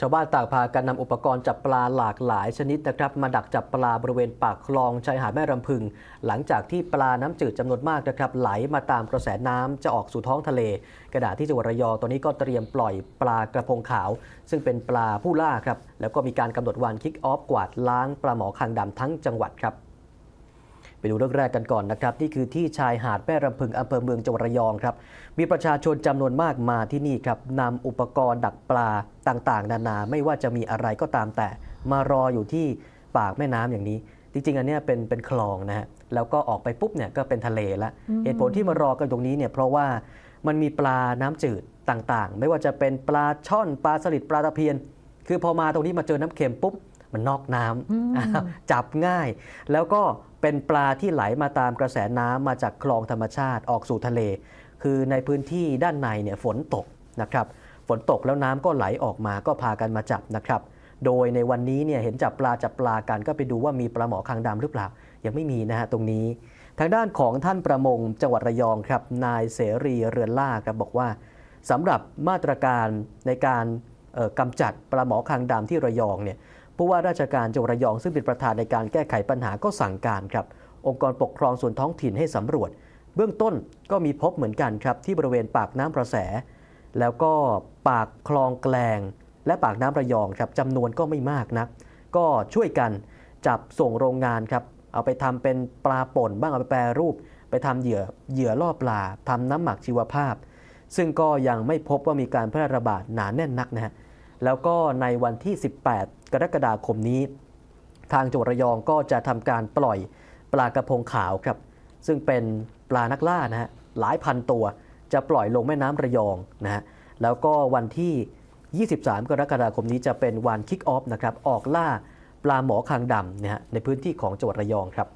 ชาวบ้านต่างพากันนำอุปกรณ์จับปลาหลากหลายชนิดนะครับ มาดักจับปลาบริเวณปากคลองชายหาดแม่รำพึง หลังจากที่ปลาน้ำจืดจำนวนมากนะครับ ไหลมาตามกระแสน้ำจะออกสู่ท้องทะเล กระดาษที่จังหวัดระยองตอนนี้ก็เตรียมปล่อยปลากระพงขาว ซึ่งเป็นปลาผู้ล่าครับแล้วก็มีการกำหนดวันคิกออฟกวาดล้างปลาหมอคางดำทั้งจังหวัดครับ ไปดูเรื่องแรกกันก่อนนะครับนี่คือที่ชายหาดแม่รำพึงอำเภอเมืองจังหวัดระยองครับ มีประชาชนจำนวนมากมาที่นี่ครับนำอุปกรณ์ดักปลาต่างๆ นานาไม่ว่าจะมีอะไรก็ตามแต่ มารออยู่ที่ปากแม่น้ำอย่างนี้ จริงๆ อันเนี้ยเป็นเป็นคลองนะฮะแล้วก็ออกไปปุ๊บเนี่ยก็เป็นทะเลละเหตุผลที่มารอกันตรงนี้เนี่ยเพราะว่ามันมีปลาน้ำจืดต่างๆ ไม่ว่าจะเป็นปลาช่อนปลาสลิดปลาตะเพียน คือพอมาตรงนี้มาเจอน้ำเค็มปุ๊บ มันนอกน้ำอ้าวจับง่าย แล้วก็เป็นปลาที่ไหลมาตามกระแสน้ำมาจากคลองธรรมชาติออกสู่ทะเล คือในพื้นที่ด้านในเนี่ยฝนตกนะครับฝนตกแล้วน้ำก็ไหลออกมาก็พากันมาจับนะครับ โดยในวันนี้เนี่ยเห็นจับปลาจับปลากันก็ไปดูว่ามีปลาหมอคางดำหรือเปล่า ยังไม่มีนะฮะตรงนี้ ทางด้านของท่านประมงจังหวัดระยองครับนายเสรีเรือนล่าครับบอกว่าสำหรับมาตรการในการเอ่อกำจัดปลาหมอคางดำที่ระยองเนี่ย ผู้ว่าราชการจังหวัดระยองซึ่งเป็นประธานในการแก้ไขปัญหาก็สั่งการครับ องค์กรปกครองส่วนท้องถิ่นให้สำรวจ เบื้องต้นก็มีพบเหมือนกันครับที่บริเวณปากน้ำประแส แล้วก็ปากคลองแกลง และปากน้ำระยองครับจำนวนก็ไม่มากนัก ก็ช่วยกันจับส่งโรงงานครับเอาไปทำเป็นปลาป่นบ้างเอาไปแปรรูป ไปทำเหยื่อเหยื่อล่อปลาทำน้ำหมักชีวภาพ ซึ่งก็ยังไม่พบว่ามีการแพร่ระบาดหนาแน่นนักนะฮะ แล้วก็ในวันที่ 18 กรกฎาคมนี้ ทางจังหวัดระยองก็จะทำการปล่อยปลากระพงขาวครับ ซึ่งเป็นปลานักล่านะฮะหลายพันตัวจะปล่อยลงแม่น้ำระยองนะฮะแล้วก็วันที่ 23 กรกฎาคมนี้จะเป็นวันคิกออฟนะครับออกล่าปลาหมอคางดำนะฮะในพื้นที่ของจังหวัดระยองครับ